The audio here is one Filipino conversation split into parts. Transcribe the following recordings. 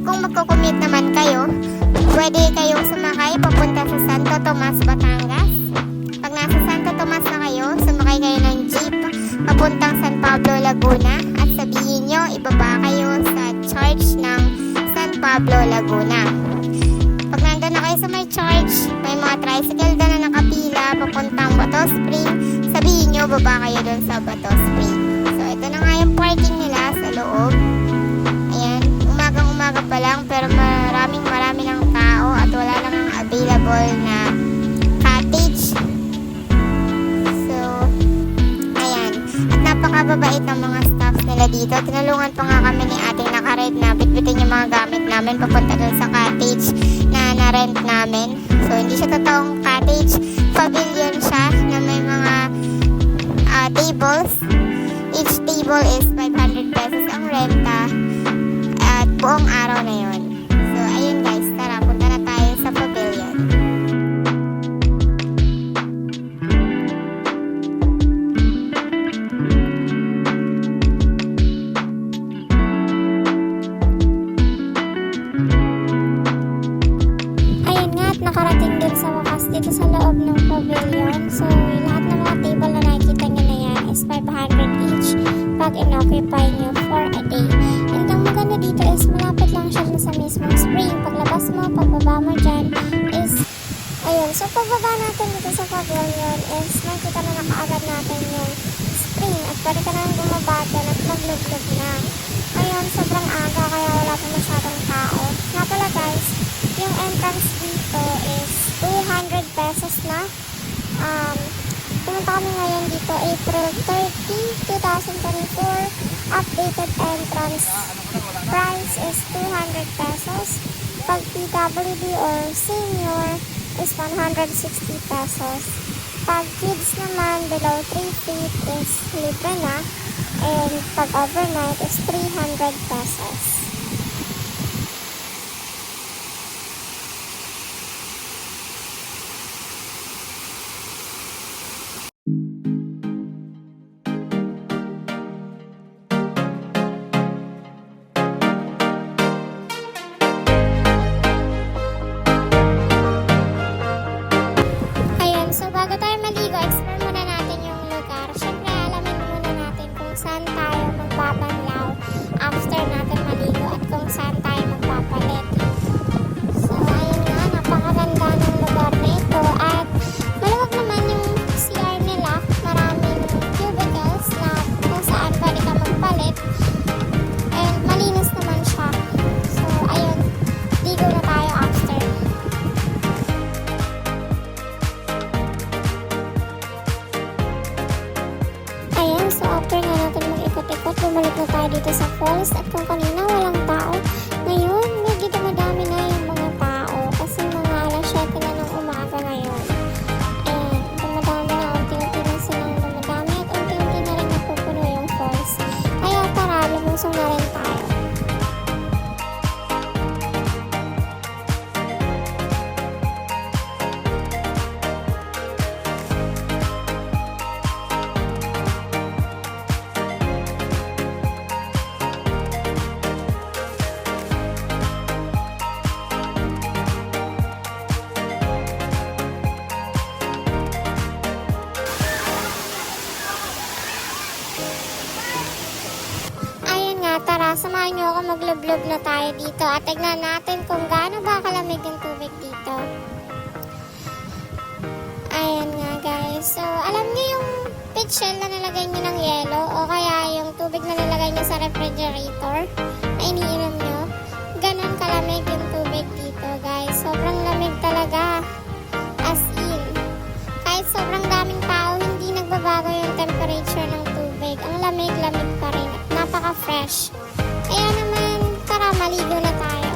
Kung magko-commute naman kayo, pwede kayong sumakay papunta sa Santo Tomas, Batangas. Pag nasa Santo Tomas na kayo, sumakay kayo ng jeep papuntang San Pablo, Laguna at sabihin nyo, ibaba kayo sa church ng San Pablo, Laguna. Pag nandun na kayo sa may church, may mga tricycle doon na nakapila papuntang Bato Spring, sabihin nyo, baba kayo doon sa Bato Spring. So, ito na nga yung parking nila sa loob. Umaga pa lang pero maraming marami ng tao at wala lang ang available na cottage. So, ayan. At napakababait ng mga staffs nila dito. Tinulungan pa nga kami ni ating nakaride na bitbitin yung mga gamit namin papunta dun sa cottage na na-rent namin. So, hindi siya totoong cottage. Pavilion siya na may mga ah, tables. Each table is 500 pesos ang renta buong araw na yon. So, ayun guys, tara, punta na tayo sa pavilion. Ayun nga, at nakarating din sa wakas dito sa loob ng pavilion. So, lahat ng mga table na nakikita nyo na yan is 500 each pag in-occupy sa mismong spring. Paglabas mo, pagbaba mo dyan is Ayun, so pagbaba natin dito sa pavilion is nakita na nakaagad natin yung spring at pwede ka na bumabatan at maglublog na. Ngayon, sobrang aga kaya wala pa masyadong tao. Nga pala guys, yung entrance dito is 200 pesos na. Um, pumunta kami ngayon dito April 30, 2024. Updated entrance price is 200 pesos. Pag PWD or senior is 160 pesos. Pag kids naman below 3 feet is libre na. And pag overnight is 300 pesos. Bumalik na tayo dito sa falls. At kung kanina walang tao, tara, samahan niyo ako maglublob na tayo dito at tignan natin kung gaano ba kalamig yung tubig dito. Ayan nga guys, so alam niyo yung pit shell na nilagay niyo ng yelo o kaya yung tubig na nilagay niyo sa refrigerator na iniinom niyo, ganon kalamig yung tubig dito guys. Sobrang lamig talaga. As in, kahit sobrang daming tao, hindi nagbabago yung temperature ng tubig. Ang lamig-lamig pa rin napaka-fresh. Kaya naman, tara, maligo na tayo.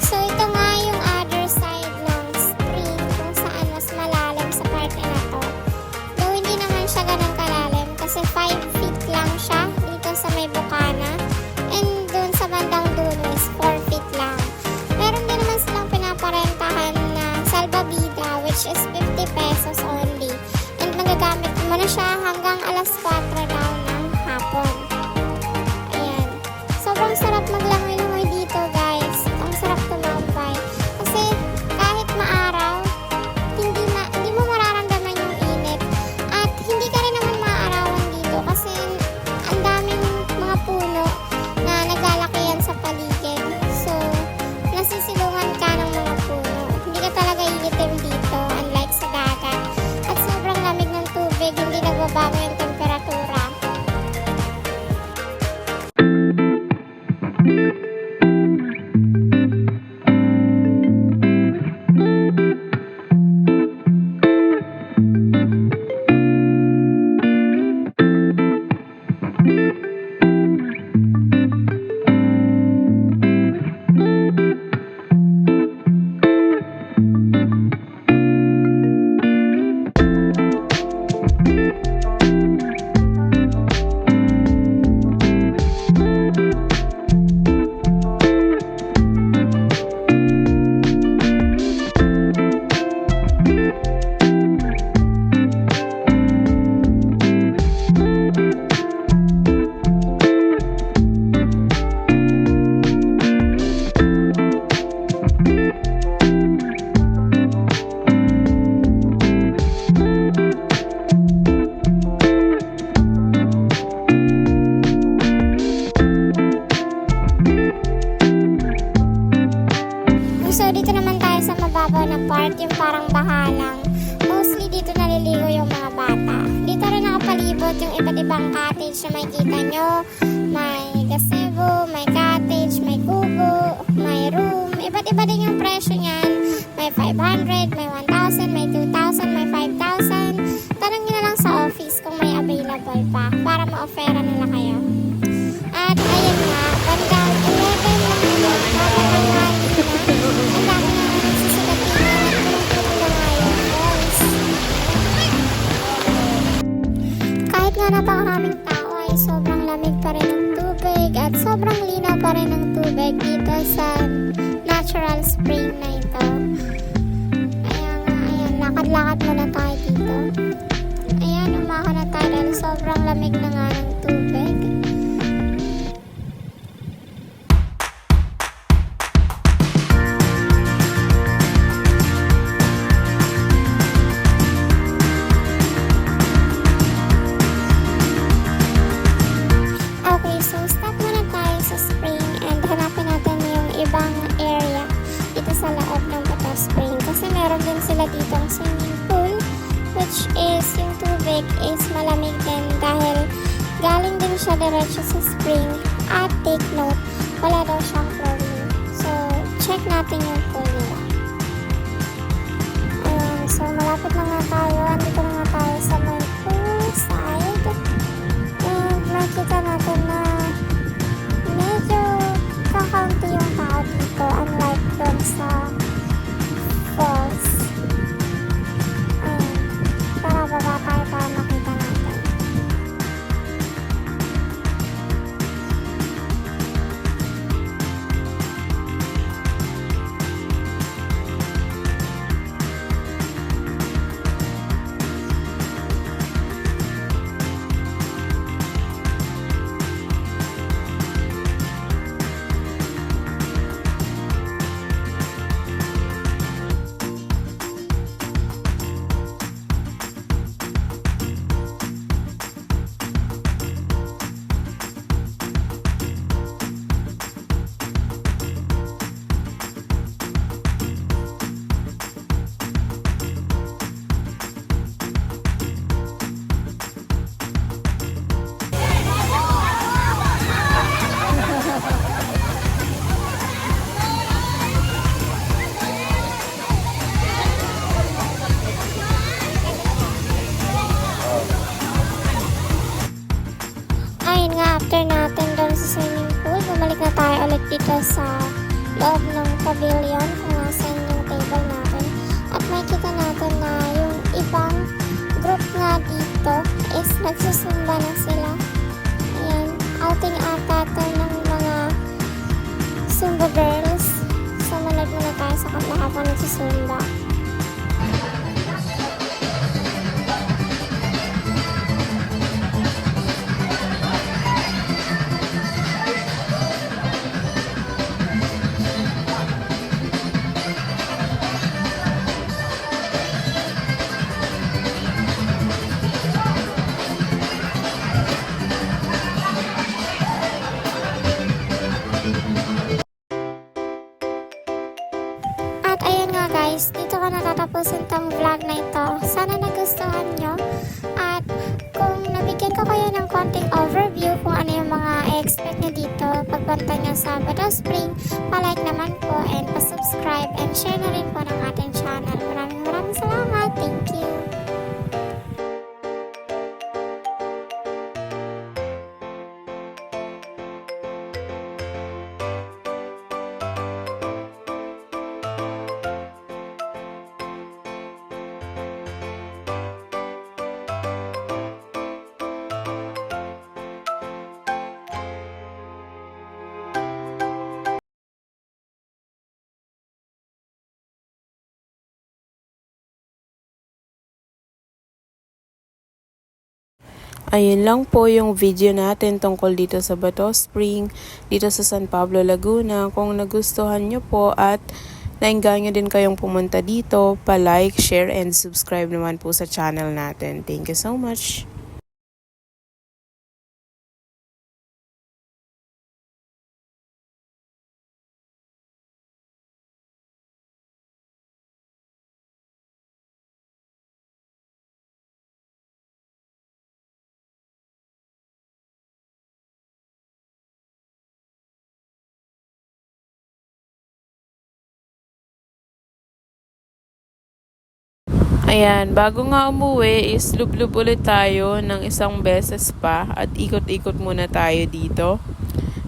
So, ito yung other side ng spring kung saan mas malalim sa part na to. Though naman siya ganun kalalim kasi 5 feet lang siya dito sa may bukana. And dun sa bandang dulo is 4 feet lang. Cottage na makikita nyo. Natural spring meron sila dito ang swimming pool which is yung tubig is malamig din dahil galing din siya diretso sa spring at take note, wala daw siyang chlorine. So, check natin yung pool nila. Ayan, so malapit na nga tayo. Andito na nga tayo sa may pool side. And makita natin na Ayun nga, after natin doon sa swimming pool, bumalik na tayo ulit dito sa loob ng pavilion kung nasan yung table natin. At makikita natin na yung ibang group nga dito is nagsusumba na sila. Ayan, outing ata to ng mga Zumba girls. So, manood muna tayo sa kanila habang nagsusumba. Pagbanta nyo sa Bato Spring, palike naman po and pa-subscribe and share na rin po ng ating Ayun lang po yung video natin tungkol dito sa Bato Spring, dito sa San Pablo, Laguna. Kung nagustuhan nyo po at naengganyo din kayong pumunta dito, pa-like, share, and subscribe naman po sa channel natin. Thank you so much! Ayan, bago nga umuwi is lublub ulit tayo ng isang beses pa at ikot-ikot muna tayo dito.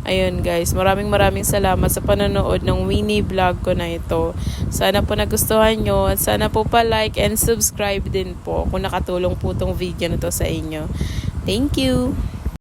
Ayun guys, maraming maraming salamat sa panonood ng Winnie vlog ko na ito. Sana po nagustuhan nyo at sana po pa like and subscribe din po kung nakatulong po tong video na to sa inyo. Thank you!